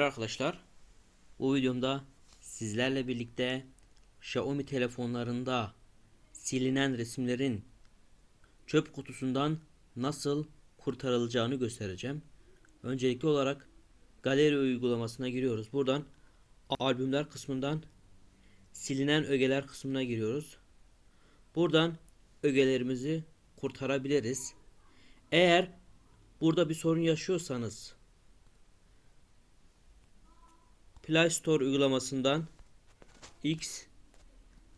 arkadaşlar. Bu videomda sizlerle birlikte Xiaomi telefonlarında silinen resimlerin çöp kutusundan nasıl kurtarılacağını göstereceğim. Öncelikli olarak galeri uygulamasına giriyoruz. Buradan albümler kısmından silinen ögeler kısmına giriyoruz. Buradan ögelerimizi kurtarabiliriz. Eğer burada bir sorun yaşıyorsanız Play Store uygulamasından X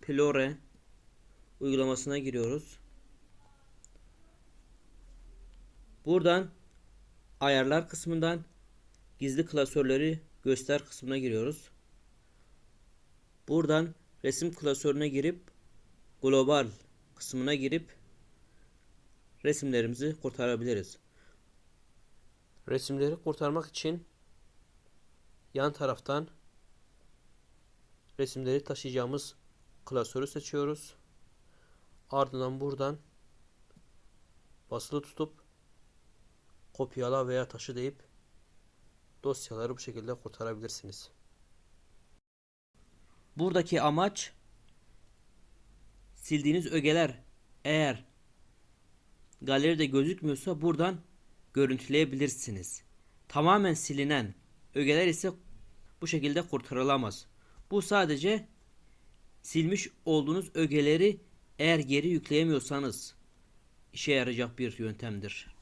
Plore uygulamasına giriyoruz. Buradan ayarlar kısmından gizli klasörleri göster kısmına giriyoruz. Buradan resim klasörüne girip global kısmına girip resimlerimizi kurtarabiliriz. Resimleri kurtarmak için yan taraftan resimleri taşıyacağımız klasörü seçiyoruz. Ardından buradan basılı tutup kopyala veya taşı deyip dosyaları bu şekilde kurtarabilirsiniz. Buradaki amaç sildiğiniz ögeler eğer galeride gözükmüyorsa buradan görüntüleyebilirsiniz. Tamamen silinen ögeler ise bu şekilde kurtarılamaz. Bu sadece silmiş olduğunuz ögeleri eğer geri yükleyemiyorsanız işe yarayacak bir yöntemdir.